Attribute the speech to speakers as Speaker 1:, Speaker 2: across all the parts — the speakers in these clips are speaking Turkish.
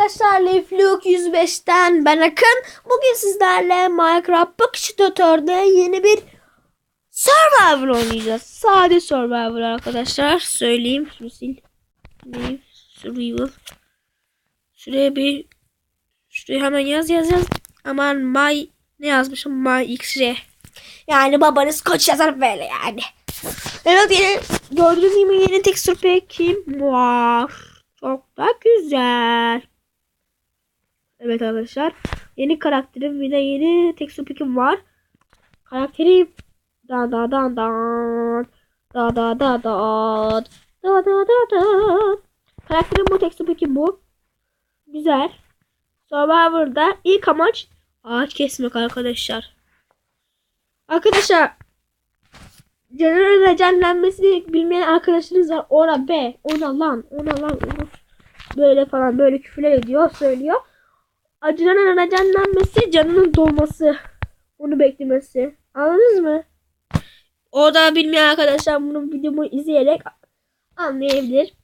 Speaker 1: arkadaşlar Lefluke 105'ten ben Akın. Bugün sizlerle Minecraft bakış tutor'da yeni bir Survivor oynayacağız. Sade Survivor arkadaşlar. Söyleyeyim. Şunu sil. Survival. Şuraya bir Şuraya hemen yaz yaz yaz. Aman my ne yazmışım? My XR. Yani babanız koç yazar böyle yani. Evet yeni gördüğünüz gibi yeni texture pack'im var. Çok da güzel. Evet arkadaşlar. Yeni karakterim bir de yeni texture pack'im var. Karakterim da da da da da da da da da da da da Karakterim bu texture pack'im bu. Güzel. Survivor'da ilk amaç ağaç kesmek arkadaşlar. Arkadaşlar Canının recenlenmesini bilmeyen arkadaşınız var. Ona be, ona lan, ona lan. Böyle falan böyle küfürler ediyor, söylüyor. Acının recenlenmesi canının dolması. Onu beklemesi. Anladınız mı? O da bilmeyen arkadaşlar bunu videomu izleyerek anlayabilir.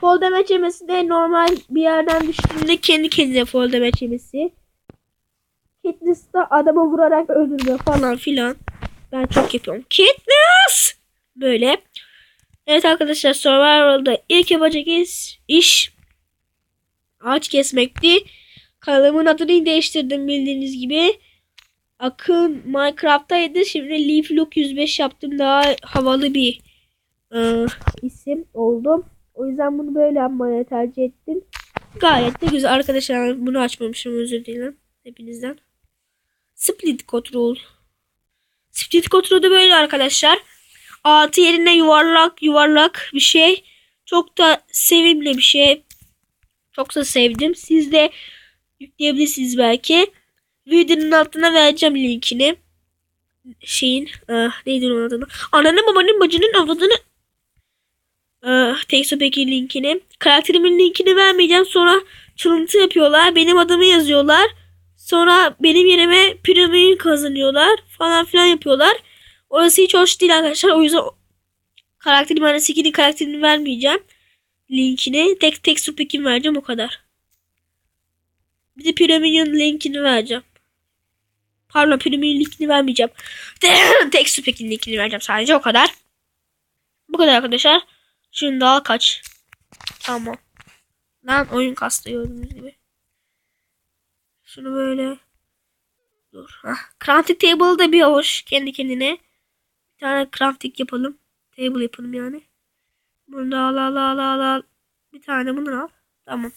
Speaker 1: Fall damage yemesi de normal bir yerden düştüğünde kendi kendine fall damage yemesi. Katniss da adama vurarak öldürme falan filan. Ben çok yapıyorum. Katniss! Böyle. Evet arkadaşlar Survival'da ilk yapacak iş, iş ağaç kesmekti. Kanalımın adını değiştirdim bildiğiniz gibi. Akın Minecraft'taydı. Şimdi Leaf Look 105 yaptım. Daha havalı bir e, isim oldu. O yüzden bunu böyle yapmaya tercih ettim. Gayet de güzel. Arkadaşlar bunu açmamışım özür dilerim hepinizden. Split Control. Split Control da böyle arkadaşlar. Altı yerine yuvarlak yuvarlak bir şey. Çok da sevimli bir şey. Çok sevdim. Siz de yükleyebilirsiniz belki. Videonun altına vereceğim linkini. Şeyin ah, neydi onun adını? Ananın babanın bacının avladığını ah, Textopeki linkini. Karakterimin linkini vermeyeceğim. Sonra çılıntı yapıyorlar. Benim adımı yazıyorlar. Sonra benim yerime piramit kazanıyorlar falan filan yapıyorlar. Orası hiç hoş değil arkadaşlar. O yüzden karakterim yani Seki'nin karakterini vermeyeceğim. Linkini. Tek tek supekini vereceğim o kadar. Bir de piramidin linkini vereceğim. Pardon piramidin linkini vermeyeceğim. tek supekinin linkini vereceğim sadece o kadar. Bu kadar arkadaşlar. Şimdi daha kaç. Tamam. Lan oyun kastı gördüğünüz gibi. Şunu böyle dur. Heh. Crafting table da bir hoş kendi kendine. Bir tane crafting yapalım. Table yapalım yani. Bunu da al al al al al. Bir tane bunu al. Tamam.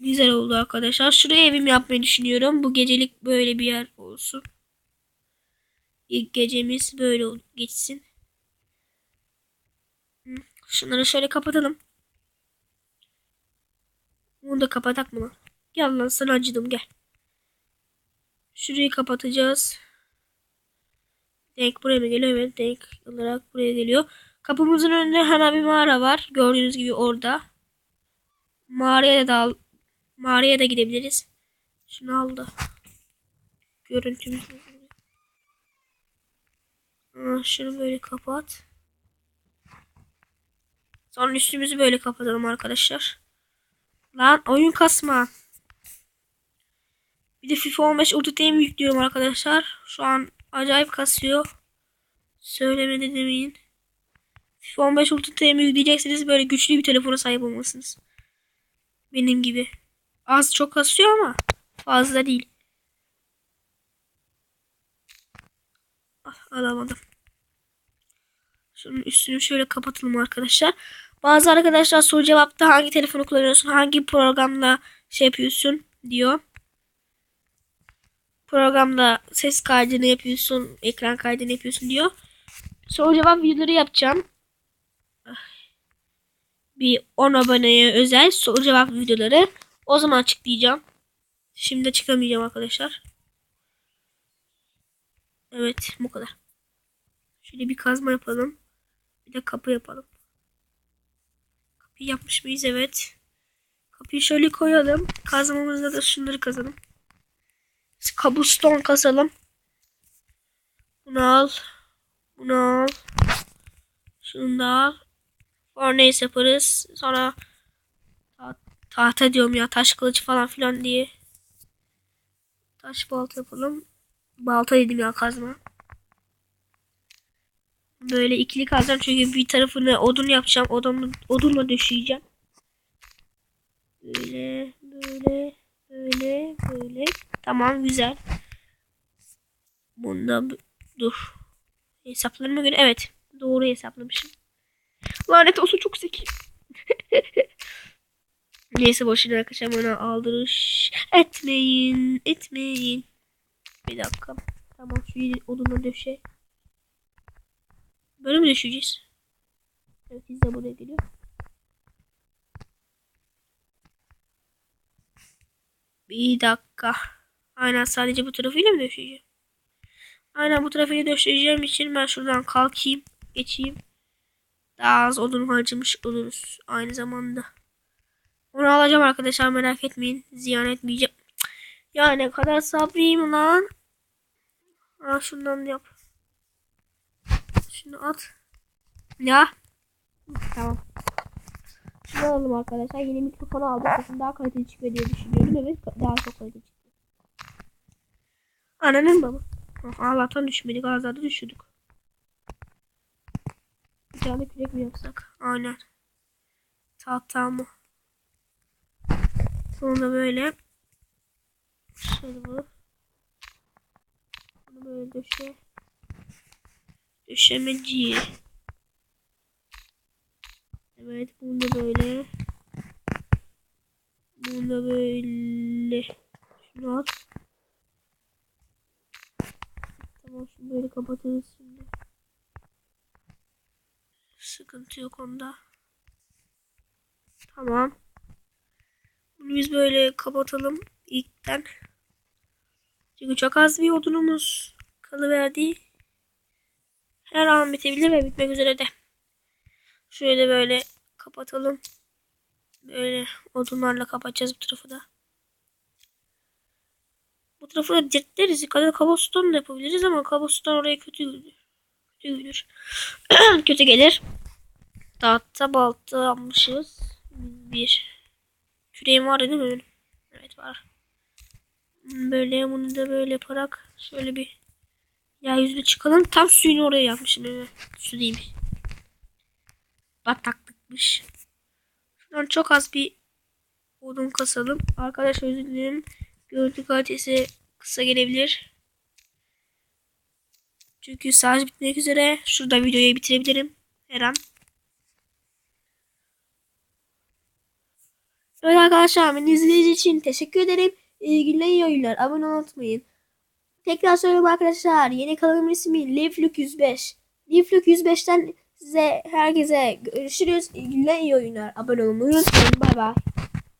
Speaker 1: Güzel oldu arkadaşlar. Şuraya evim yapmayı düşünüyorum. Bu gecelik böyle bir yer olsun. İlk gecemiz böyle geçsin. Şunları şöyle kapatalım. Bunu da kapatak mı lan? Gel lan sana acıdım gel. Şurayı kapatacağız. Denk buraya mı geliyor? Evet denk olarak buraya geliyor. Kapımızın önünde hemen bir mağara var. Gördüğünüz gibi orada. Mağaraya da al mağaraya da gidebiliriz. Şunu al da. Görüntümüz. Aa, şunu böyle kapat. Sonra üstümüzü böyle kapatalım arkadaşlar. Lan oyun kasma. Bir de FIFA 15 Ultimate'imi yüklüyorum arkadaşlar. Şu an acayip kasıyor. Söylemedi demeyin. FIFA 15 Ultimate'imi yükleyecekseniz böyle güçlü bir telefona sahip olmalısınız. Benim gibi. Az çok kasıyor ama fazla değil. Ah, alamadım. Şunun üstünü şöyle kapatalım arkadaşlar. Bazı arkadaşlar soru cevapta hangi telefonu kullanıyorsun, hangi programla şey yapıyorsun diyor. Programda ses kaydını yapıyorsun, ekran kaydını yapıyorsun diyor. Soru cevap videoları yapacağım. Bir 10 aboneye özel soru cevap videoları. O zaman açıklayacağım. Şimdi açıklamayacağım arkadaşlar. Evet bu kadar. Şöyle bir kazma yapalım. Bir de kapı yapalım. Kapıyı yapmış mıyız? Evet. Kapıyı şöyle koyalım. Kazmamızda da şunları kazalım. Kabuston kazalım. Bunu al. Bunu al. Şunu da al. Furnace yaparız. Sonra Tahta diyorum ya taş kılıç falan filan diye. Taş balta yapalım. Balta dedim ya kazma. Böyle ikili kazacağım çünkü bir tarafını odun yapacağım. Odun, odunla döşeyeceğim. Böyle, böyle, böyle, böyle. Tamam güzel. Bunda dur. Hesaplarıma göre evet. Doğru hesaplamışım. Lanet olsun çok zeki. Neyse boşuna arkadaşlar bana aldırış etmeyin. Etmeyin. Bir dakika. Tamam şu odunu döşe. Böyle mi döşeyeceğiz? Evet biz de buraya geliyor. Bir dakika. Aynen sadece bu tarafıyla mı döşeyeceğim? Aynen bu tarafıyla döşeyeceğim için ben şuradan kalkayım. Geçeyim. Daha az odun harcamış oluruz aynı zamanda. Onu alacağım arkadaşlar merak etmeyin. Ziyan etmeyeceğim. Ya ne kadar sabriyim lan. Ha şundan yap. Şunu at. Ya. Tamam. Şunu alalım arkadaşlar. Yeni mikrofonu aldım. Sesim daha kaliteli çıkıyor diye düşünüyorum. Evet daha çok kaliteli çıktı. Ananın baba. Ah, Allah'tan düşmedik. Az daha da düşürdük. Tane kürek mi yapsak? Aynen. Tahta mı? Sonra böyle. Şöyle bu. Bunu böyle döşe. Döşemeci. Evet bunu da böyle. Bunu da böyle. Şunu at. Tamam şunu böyle kapatırız şimdi. Sıkıntı yok onda. Tamam. Bunu biz böyle kapatalım ilkten. Çünkü çok az bir odunumuz kalıverdi. Her an bitebilir ve bitmek üzere de. Şöyle böyle kapatalım. Böyle odunlarla kapatacağız bu tarafı da. Bu tarafı da dirtleriz. Yukarıda kabuston da yapabiliriz ama kabuston oraya kötü gelir. Kötü gelir. kötü gelir. Tahta balta almışız. Bir. Küreğim var değil mi benim? Evet var. Böyle bunu da böyle yaparak şöyle bir yeryüzüne çıkalım. Tam suyunu oraya yapmışım. Evet. Su değil. Bataklıkmış. Şuradan çok az bir odun kasalım. Arkadaşlar özür dilerim. Görüntü kalitesi kısa gelebilir. Çünkü şarj bitmek üzere. Şurada videoyu bitirebilirim. Her an. Evet arkadaşlar beni izlediğiniz için teşekkür ederim. İyi günler iyi oyunlar. Abone unutmayın. Tekrar söylüyorum arkadaşlar. Yeni kanalımın ismi Livluk 105. Livluk 105'ten size herkese görüşürüz. İyi günler iyi oyunlar. Abone olmayı unutmayın. Bay bay.